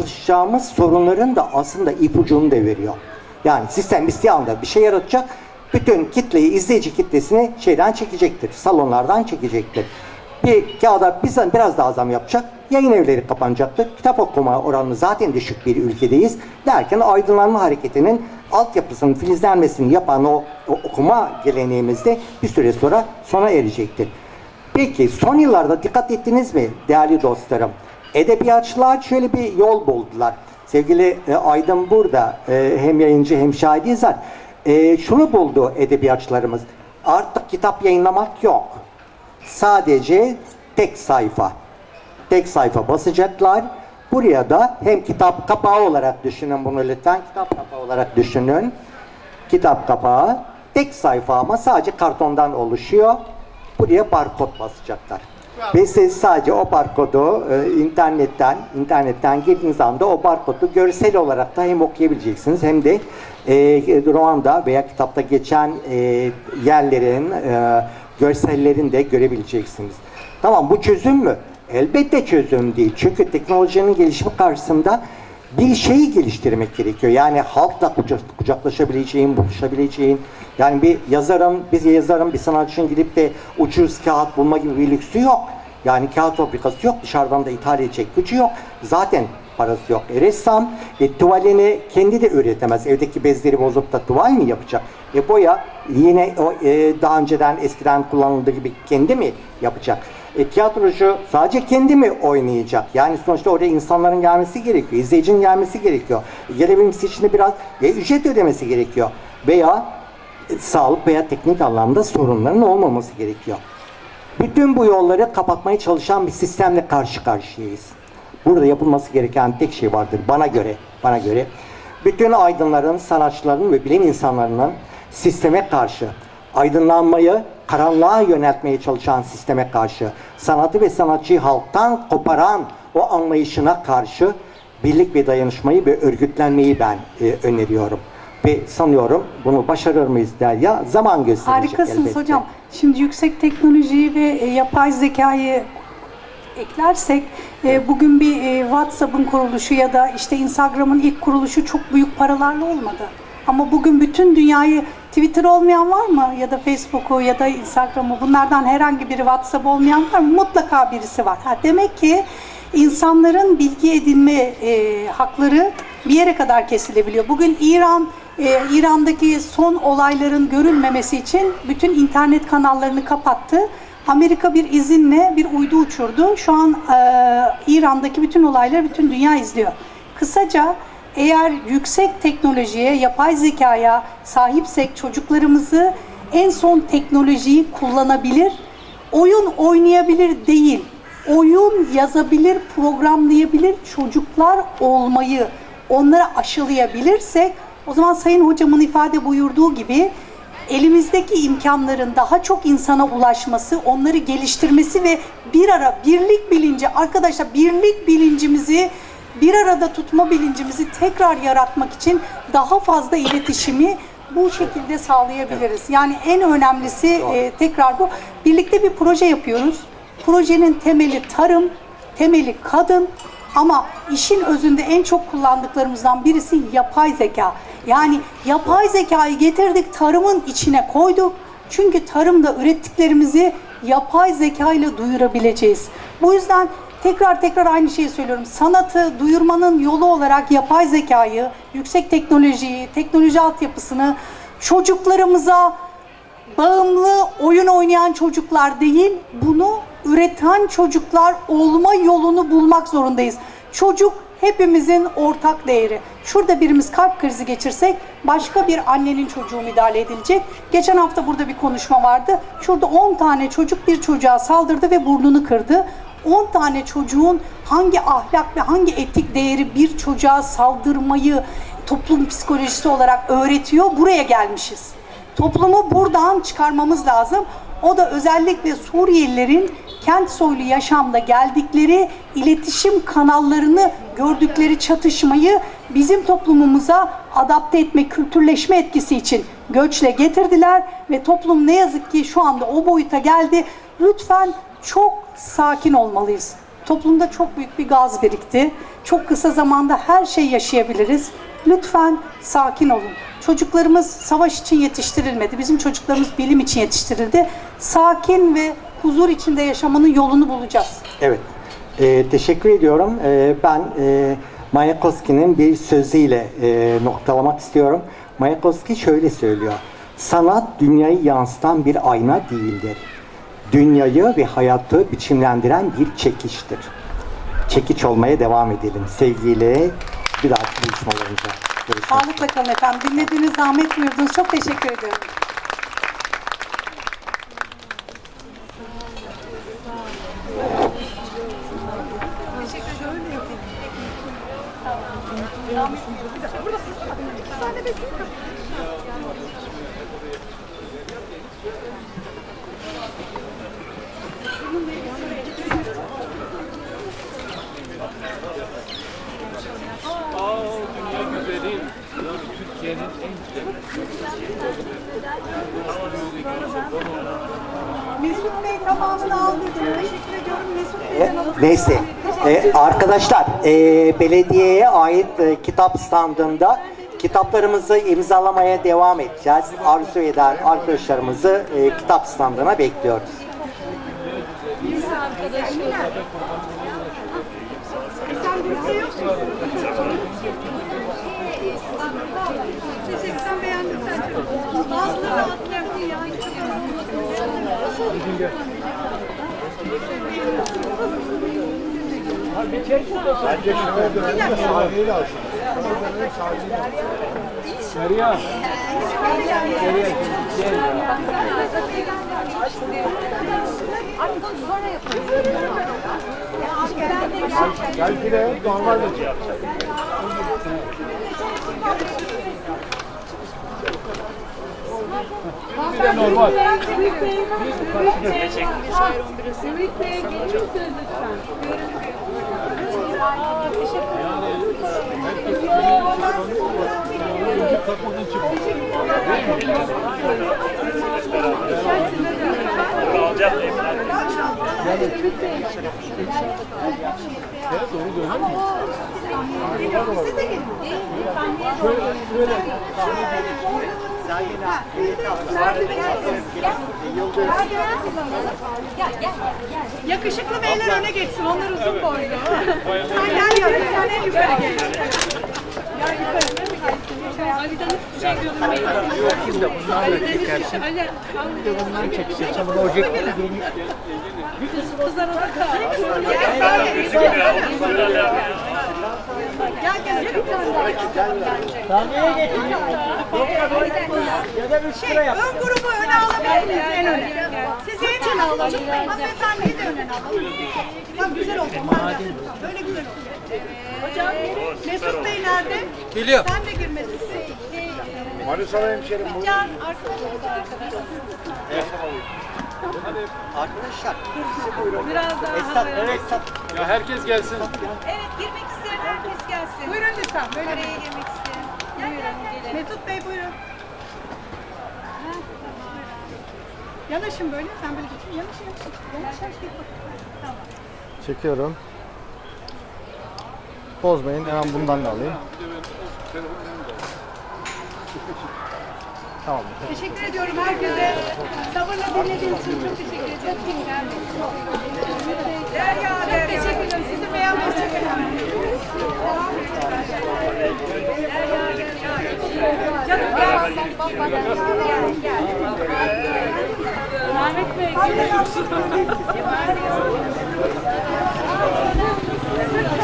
karşılaşacağımız sorunların da aslında ipucunu da veriyor. Yani sistem isteği anda bir şey yaratacak. Bütün kitleyi, izleyici kitlesini şeyden çekecektir. Salonlardan çekecektir. Bir kağıda biz- biraz daha zam yapacak. Yayın evleri kapanacaktır. Kitap okuma oranı zaten düşük bir ülkedeyiz. Derken aydınlanma hareketinin altyapısının filizlenmesini yapan o, o okuma geleneğimizde bir süre sonra sona erecektir. Peki son yıllarda dikkat ettiniz mi değerli dostlarım? Edebiyatçılar şöyle bir yol buldular. Sevgili e, Aydın burada e, hem yayıncı hem şahit yazar. E, şunu buldu edebiyatçılarımız. Artık kitap yayınlamak yok. Sadece tek sayfa. Tek sayfa basacaklar. Buraya da hem kitap kapağı olarak düşünün bunu lütfen. Kitap kapağı olarak düşünün. Kitap kapağı. Tek sayfa ama sadece kartondan oluşuyor. Buraya barkod basacaklar. Ve siz sadece o barkodu e, internetten internetten girdiğiniz anda o barkodu görsel olarak da hem okuyabileceksiniz hem de e, romanda veya kitapta geçen e, yerlerin e, görsellerini de görebileceksiniz. Tamam bu çözüm mü? Elbette çözüm değil. Çünkü teknolojinin gelişimi karşısında bir şeyi geliştirmek gerekiyor. Yani halkla kucak, kucaklaşabileceğin, buluşabileceğin. Yani bir yazarın, bir yazarın, bir sanatçının gidip de ucuz kağıt bulma gibi bir lüksü yok. Yani kağıt fabrikası yok, dışarıdan da ithal edecek gücü yok. Zaten parası yok. E, ressam e, tuvalini kendi de üretemez. Evdeki bezleri bozup da tuval mi yapacak? E boya yine o e, daha önceden eskiden kullanıldığı gibi kendi mi yapacak? E, tiyatrocu sadece kendi mi oynayacak? Yani sonuçta oraya insanların gelmesi gerekiyor. izleyicinin gelmesi gerekiyor. E, gelebilmesi için de biraz e, ücret ödemesi gerekiyor. Veya e, sağlık veya teknik anlamda sorunların olmaması gerekiyor. Bütün bu yolları kapatmaya çalışan bir sistemle karşı karşıyayız. Burada yapılması gereken tek şey vardır bana göre. Bana göre bütün aydınların, sanatçıların ve bilim insanlarının sisteme karşı aydınlanmayı karanlığa yöneltmeye çalışan sisteme karşı, sanatı ve sanatçıyı halktan koparan o anlayışına karşı birlik ve dayanışmayı ve örgütlenmeyi ben e, öneriyorum. Ve sanıyorum bunu başarır mıyız Derya? Zaman gösterecek Harikasınız elbette. hocam. Şimdi yüksek teknolojiyi ve e, yapay zekayı eklersek e, bugün bir e, WhatsApp'ın kuruluşu ya da işte Instagram'ın ilk kuruluşu çok büyük paralarla olmadı. Ama bugün bütün dünyayı Twitter olmayan var mı? Ya da Facebook'u ya da Instagram'ı bunlardan herhangi biri WhatsApp olmayan var mı? Mutlaka birisi var. Ha, demek ki insanların bilgi edinme e, hakları bir yere kadar kesilebiliyor. Bugün İran e, İran'daki son olayların görülmemesi için bütün internet kanallarını kapattı. Amerika bir izinle bir uydu uçurdu. Şu an e, İran'daki bütün olayları bütün dünya izliyor. Kısaca eğer yüksek teknolojiye, yapay zekaya sahipsek çocuklarımızı en son teknolojiyi kullanabilir, oyun oynayabilir değil, oyun yazabilir, programlayabilir çocuklar olmayı onlara aşılayabilirsek o zaman Sayın Hocamın ifade buyurduğu gibi elimizdeki imkanların daha çok insana ulaşması, onları geliştirmesi ve bir ara birlik bilinci, arkadaşlar birlik bilincimizi bir arada tutma bilincimizi tekrar yaratmak için daha fazla iletişimi bu şekilde sağlayabiliriz. Yani en önemlisi e, tekrar bu. Birlikte bir proje yapıyoruz. Projenin temeli tarım, temeli kadın ama işin özünde en çok kullandıklarımızdan birisi yapay zeka. Yani yapay zekayı getirdik tarımın içine koyduk. Çünkü tarımda ürettiklerimizi yapay zeka ile duyurabileceğiz. Bu yüzden tekrar tekrar aynı şeyi söylüyorum. Sanatı duyurmanın yolu olarak yapay zekayı, yüksek teknolojiyi, teknoloji altyapısını çocuklarımıza bağımlı oyun oynayan çocuklar değil, bunu üreten çocuklar olma yolunu bulmak zorundayız. Çocuk hepimizin ortak değeri. Şurada birimiz kalp krizi geçirsek başka bir annenin çocuğu müdahale edilecek. Geçen hafta burada bir konuşma vardı. Şurada 10 tane çocuk bir çocuğa saldırdı ve burnunu kırdı. 10 tane çocuğun hangi ahlak ve hangi etik değeri bir çocuğa saldırmayı toplum psikolojisi olarak öğretiyor. Buraya gelmişiz. Toplumu buradan çıkarmamız lazım. O da özellikle Suriyelilerin kent soylu yaşamda geldikleri iletişim kanallarını gördükleri çatışmayı bizim toplumumuza adapte etme, kültürleşme etkisi için göçle getirdiler ve toplum ne yazık ki şu anda o boyuta geldi. Lütfen çok sakin olmalıyız. Toplumda çok büyük bir gaz birikti. Çok kısa zamanda her şey yaşayabiliriz. Lütfen sakin olun. Çocuklarımız savaş için yetiştirilmedi. Bizim çocuklarımız bilim için yetiştirildi. Sakin ve huzur içinde yaşamanın yolunu bulacağız. Evet. Ee, teşekkür ediyorum. Ee, ben e, Mayakovski'nin bir sözüyle e, noktalamak istiyorum. Mayakovski şöyle söylüyor. Sanat dünyayı yansıtan bir ayna değildir. Dünyayı ve hayatı biçimlendiren bir çekiştir. Çekiç olmaya devam edelim. Sevgiyle bir dahaki buluşmalarımıza. Görüşmek Sağlıkla kalın efendim. Dinlediğiniz, zahmet buyurdunuz. Çok teşekkür ediyorum. Mesut Bey tamamını aldırdım. Teşekkür ediyorum. Mesut Bey'den alıp Neyse. Ee, arkadaşlar e, belediyeye ait e, kitap standında kitaplarımızı imzalamaya devam edeceğiz. Arzu eden arkadaşlarımızı e, kitap standına bekliyoruz. Sen beğendin sen. Bazıları rahatlardı ya. Bir de normal. Ümit Bey'e gelir misiniz lütfen? Doğru dönem mi? Yakışıklı beyler öne geçsin. Onlar uzun boylu. sen gel ya. Sen en yukarı gel. Gel yukarı. Ali'den hiçbir şey diyordum. Ali'den hiçbir şey. Ali. Bundan çekeceğiz. Ama o Kızlar orada kal. Gel sen de. Gel gel. Şey, ön grubu öne alabilir miyiz en öne? Siz en öne alın. Hanımefendiyi de öne alalım. Tamam güzel oldu. Da. Böyle güzel oldu. Hocam Mesut Bey nerede? Geliyor. Sen de gir Mesut Bey. Manisa'da hemşerim. Can arkadaşlar. Arkadaşlar, Biraz daha. Esat, evet Esat. Ya herkes gelsin. Evet girmek isteyen herkes gelsin. Buyurun lütfen. Böyle Araya girmek isteyen. Buyurun gelin. Mesut Bey buyurun. Yanaşın böyle. Sen böyle geçin. Yanaşın yanaşın. Yanaş yanaş. git. Tamam. Çekiyorum. Bozmayın. Hemen bundan da alayım. Sağ olun. Teşekkür ediyorum herkese. Sabırla dinlediğiniz için çok teşekkür ederim. Çok dinlendim. Çok teşekkür ederim. Sizi beğenmeniz çok önemli. Canım gel. Gel, gel. Mehmet Bey. Gel.